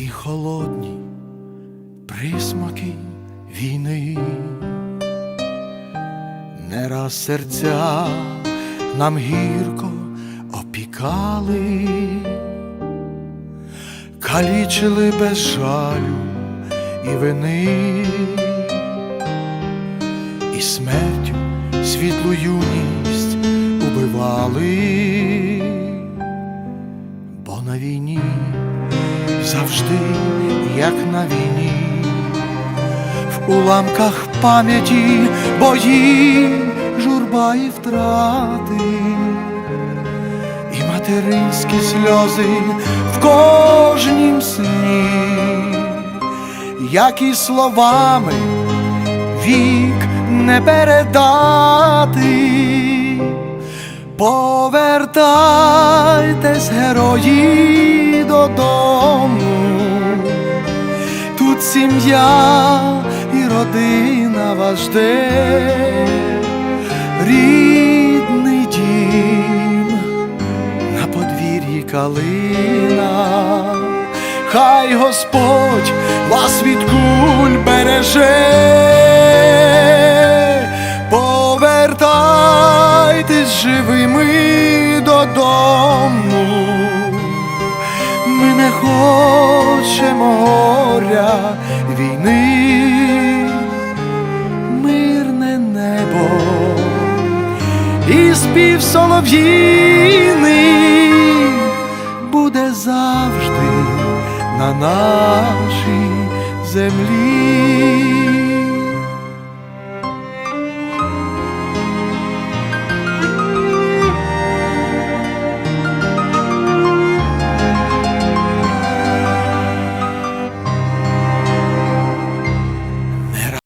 холодні присмаки війни, не раз серця нам гірко опікали, калічили без жалю і вини, і смертю світлу юність убивали, бо на війні завжди, як на війні, в уламках пам'яті бої, журба і втрати, і материнські сльози в кожнім сні, як і словами вік не передати. Повертайтесь, герої, додому. Сім'я і родина вас жде, рідний дім на подвір'ї калина, хай Господь вас від куль береже, повертайтесь живими додому. Ми не хочемо горя війни, мирне небо і спів солов'їний буде завжди на нашій землі.